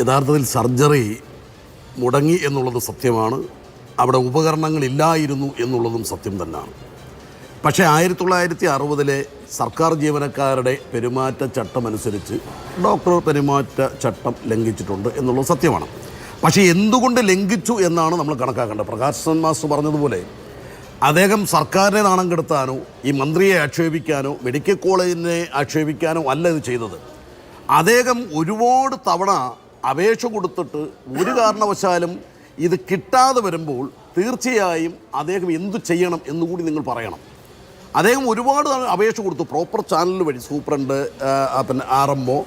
യഥാർത്ഥത്തിൽ സർജറി മുടങ്ങി എന്നുള്ളത് സത്യമാണ്. അവിടെ ഉപകരണങ്ങളില്ലായിരുന്നു എന്നുള്ളതും സത്യം തന്നെയാണ്. പക്ഷേ ആയിരത്തി തൊള്ളായിരത്തി അറുപതിലെ സർക്കാർ ജീവനക്കാരുടെ പെരുമാറ്റ ചട്ടം അനുസരിച്ച് ഡോക്ടർ പെരുമാറ്റ ചട്ടം ലംഘിച്ചിട്ടുണ്ട് എന്നുള്ളത് സത്യമാണ്. പക്ഷേ എന്തുകൊണ്ട് ലംഘിച്ചു എന്നാണ് നമ്മൾ കണക്കാക്കേണ്ടത്. പ്രകാശൻ മാസ്റ്റർ പറഞ്ഞതുപോലെ അദ്ദേഹം സർക്കാരിനെ നാണം കെടുത്താനോ ഈ മന്ത്രിയെ ആക്ഷേപിക്കാനോ മെഡിക്കൽ കോളേജിനെ ആക്ഷേപിക്കാനോ അല്ല ഇത് ചെയ്തത്. അദ്ദേഹം ഒരുപാട് തവണ അപേക്ഷ കൊടുത്തിട്ട് ഒരു കാരണവശാലും ഇത് കിട്ടാതെ വരുമ്പോൾ തീർച്ചയായും അദ്ദേഹം എന്തു ചെയ്യണം എന്നുകൂടി നിങ്ങൾ പറയണം. അദ്ദേഹം ഒരുപാട് അപേക്ഷ കൊടുത്തു. പ്രോപ്പർ ചാനൽ വഴി സൂപ്രണ്ട് പിന്നെ R M O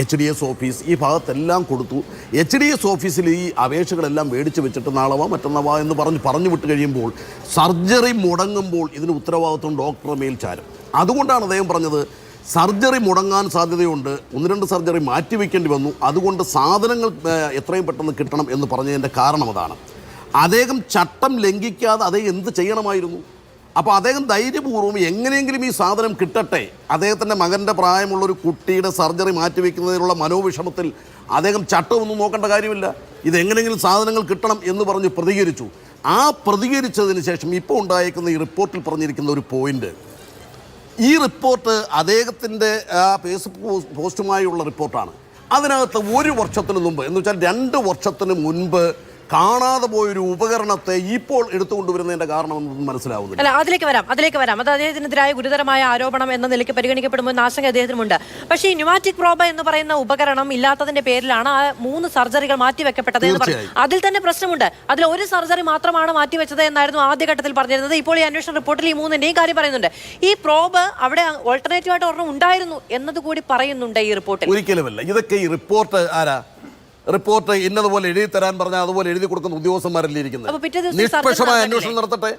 H D S office ഈ ഭാഗത്തെല്ലാം കൊടുത്തു. എച്ച് ഡി എസ് ഓഫീസിൽ ഈ അപേക്ഷകളെല്ലാം മേടിച്ച് വെച്ചിട്ട് നാളവാ മറ്റന്നവാ എന്ന് പറഞ്ഞ് പറഞ്ഞു വിട്ട് കഴിയുമ്പോൾ സർജറി മുടങ്ങുമ്പോൾ ഇതിന് ഉത്തരവാദിത്വം ഡോക്ടറുടെ മേൽ ചാരും. അതുകൊണ്ടാണ് അദ്ദേഹം പറഞ്ഞത് സർജറി മുടങ്ങാൻ സാധ്യതയുണ്ട്. ഒന്ന് രണ്ട് സർജറി മാറ്റിവെക്കേണ്ടി വന്നു. അതുകൊണ്ട് സാധനങ്ങൾ എത്രയും പെട്ടെന്ന് കിട്ടണം എന്ന് പറഞ്ഞതിന്റെ കാരണം അതാണ്. അദ്ദേഹം ചട്ടം ലംഘിക്കാതെ അദ്ദേഹം എന്ത് ചെയ്യണമായിരുന്നു? അപ്പോൾ അദ്ദേഹം ധൈര്യപൂർവം എങ്ങനെയെങ്കിലും ഈ സാധനം കിട്ടട്ടെ. അദ്ദേഹത്തിന്റെ മകന്റെ പ്രായമുള്ള ഒരു കുട്ടിയുടെ സർജറി മാറ്റിവെക്കുന്നതിനുള്ള മനോവിഷമത്തിൽ അദ്ദേഹം ചട്ടമൊന്നും നോക്കേണ്ട കാര്യമില്ല. ഇതെങ്ങനെയെങ്കിലും സാധനങ്ങൾ കിട്ടണം എന്ന് പറഞ്ഞ് പ്രതികരിച്ചു. ആ പ്രതികരിച്ചതിന് ശേഷം ഇപ്പോൾ ഉണ്ടായേക്കുന്ന ഈ റിപ്പോർട്ടിൽ പറഞ്ഞിരിക്കുന്ന ഒരു പോയിന്റ് ഈ റിപ്പോർട്ട് അദ്ദേഹത്തിന്റെ ഫേസ്ബുക്ക് പോസ്റ്റ് പോസ്റ്റുമായുള്ള റിപ്പോർട്ടാണ്. അതിനകത്ത് ഒരു വർഷത്തിന് മുമ്പ് എന്ന് വെച്ചാൽ രണ്ട് വർഷത്തിന് മുൻപ് കാണാതെ പോയൊരു ഉപകരണത്തെ ഇപ്പോൾ എടുത്തുകൊണ്ടുവരുന്നതിന്റെ കാരണമെന്നൊന്നും മനസ്സിലാവുന്നില്ല. അല്ല അതിലേക്ക് വരാം അതിലേക്ക് വരാം. അത് അദ്ദേഹത്തിനെതിരായ ഗുരുതരമായ ആരോപണം എന്ന നിലയ്ക്ക് പരിഗണിക്കപ്പെടുമ്പോൾ ആശങ്ക അദ്ദേഹത്തിനുണ്ട് പക്ഷേ ഈ ന്യൂമാറ്റിക് പ്രോബ എന്ന് പറയുന്ന ഉപകരണം ഇല്ലാത്തതിന്റെ പേരിലാണ് ആ മൂന്ന് സർജറികൾ മാറ്റിവെക്കപ്പെട്ടത് എന്ന് പറഞ്ഞു. അതിൽ തന്നെ പ്രശ്നമുണ്ട്. അതിൽ ഒരു സർജറി മാത്രമാണ് മാറ്റിവെച്ചത് എന്നായിരുന്നു ആദ്യഘട്ടത്തിൽ പറഞ്ഞിരുന്നത്. ഇപ്പോൾ ഈ അന്വേഷണ റിപ്പോർട്ടിൽ ഈ മൂന്നിന്റെയും കാര്യം പറയുന്നുണ്ട്. ഈ പ്രോബ് അവിടെ ഓൾട്ടർനേറ്റീവ് ആയിട്ട് ഒരെണ്ണം ഉണ്ടായിരുന്നു എന്നതുകൂടി പറയുന്നുണ്ട് ഈ റിപ്പോർട്ടിൽ. ഒരിക്കലുമല്ല. ഇതൊക്കെ ഈ റിപ്പോർട്ട് ആരാ? റിപ്പോർട്ട് ഇന്നതുപോലെ എഴുതി തരാൻ പറഞ്ഞാൽ അതുപോലെ എഴുതി കൊടുക്കുന്ന ഉദ്യോഗസ്ഥന്മാരല്ലേ ഇരിക്കുന്നത്? നിഷ്പക്ഷമായ അന്വേഷണം നടത്തട്ടെ?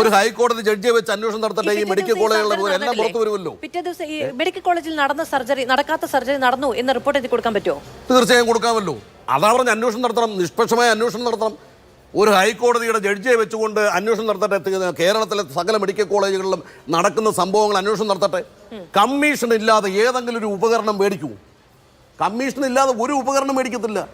ഒരു ഹൈക്കോടതി ജഡ്ജിയെ വെച്ച് അന്വേഷണം നടത്തട്ടെ? ഈ മെഡിക്കൽ പോലെ എല്ലാം പുറത്തു വരുമല്ലോ? പിറ്റേ ദിവസം ഈ മെഡിക്കൽ കോളേജിൽ നടന്ന സർജറി നടക്കാത്ത സർജറി നടന്നു എന്ന് റിപ്പോർട്ട് എഴുതി കൊടുക്കാൻ പറ്റുമോ? തീർച്ചയായും കൊടുക്കാമല്ലോ. അതാ പറഞ്ഞ അന്വേഷണം നടത്തണം നിഷ്പക്ഷമായ അന്വേഷണം നടത്തണം. ഒരു ഹൈക്കോടതിയുടെ ജഡ്ജിയെ വെച്ചുകൊണ്ട് അന്വേഷണം നടത്തട്ടെ. കേരളത്തിലെ സകല മെഡിക്കൽ കോളേജുകളിലും നടക്കുന്ന സംഭവങ്ങൾ അന്വേഷണം നടത്തട്ടെ. കമ്മീഷൻ ഇല്ലാതെ ഏതെങ്കിലും ഒരു ഉപകരണം മേടിക്കൂ കമ്മീഷൻ ഇല്ലാതെ ഒരു ഉപകരണം മേടിക്കത്തില്ല.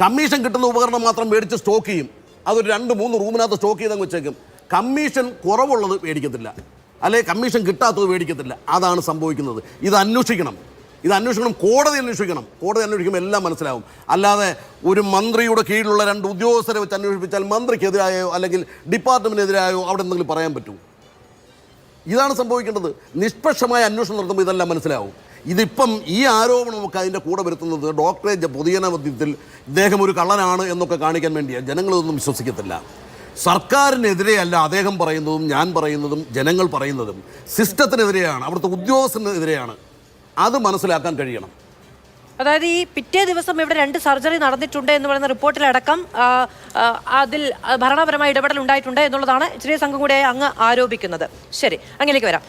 കമ്മീഷൻ കിട്ടുന്ന ഉപകരണം മാത്രം മേടിച്ച് സ്റ്റോക്ക് ചെയ്യും. അതൊരു രണ്ട് മൂന്ന് റൂമിനകത്ത് സ്റ്റോക്ക് ചെയ്തങ്ങ് വെച്ചേക്കും. കമ്മീഷൻ കുറവുള്ളത് മേടിക്കത്തില്ല. അല്ലെ കമ്മീഷൻ കിട്ടാത്തത് മേടിക്കത്തില്ല. അതാണ് സംഭവിക്കുന്നത്. ഇത് അന്വേഷിക്കണം. ഇത് അന്വേഷിക്കണം കോടതി അന്വേഷിക്കണം. കോടതി അന്വേഷിക്കുമ്പോൾ എല്ലാം മനസ്സിലാവും. അല്ലാതെ ഒരു മന്ത്രിയുടെ കീഴിലുള്ള രണ്ട് ഉദ്യോഗസ്ഥരെ വെച്ച് അന്വേഷിപ്പിച്ചാൽ മന്ത്രിക്കെതിരായോ അല്ലെങ്കിൽ ഡിപ്പാർട്ട്മെന്റിനെതിരായോ അവിടെ എന്തെങ്കിലും പറയാൻ പറ്റുമോ ഇതാണ് സംഭവിക്കേണ്ടത്. നിഷ്പക്ഷമായ അന്വേഷണം നടത്തുമ്പോൾ ഇതെല്ലാം മനസ്സിലാവും. ഇതിപ്പം ഈ ആരോപണമൊക്കെ അതിന്റെ കൂടെ വരുത്തുന്നത് ഡോക്ടറെ ജ- പൊതുജനമധ്യത്തിൽ ഇദ്ദേഹം ഒരു കള്ളനാണ് എന്നൊക്കെ കാണിക്കാൻ വേണ്ടിയാണ് ജനങ്ങളൊന്നും വിശ്വസിക്കത്തില്ല. സർക്കാരിനെതിരെയല്ല അദ്ദേഹം പറയുന്നതും ഞാൻ പറയുന്നതും ജനങ്ങൾ പറയുന്നതും സിസ്റ്റത്തിനെതിരെയാണ് അവിടുത്തെ ഉദ്യോഗസ്ഥനെതിരെയാണ്. അത് മനസ്സിലാക്കാൻ കഴിയണം. അതായത് ഈ പിറ്റേ ദിവസം ഇവിടെ രണ്ട് സർജറി നടന്നിട്ടുണ്ട് എന്ന് പറയുന്ന റിപ്പോർട്ടിലടക്കം അതിൽ ഭരണപരമായ ഇടപെടൽ ഉണ്ടായിട്ടുണ്ട് എന്നുള്ളതാണ് ചെറിയ സംഘം കൂടെ അങ്ങ് ആരോപിക്കുന്നത്. ശരി അങ്ങനെയൊക്കെ വരാം.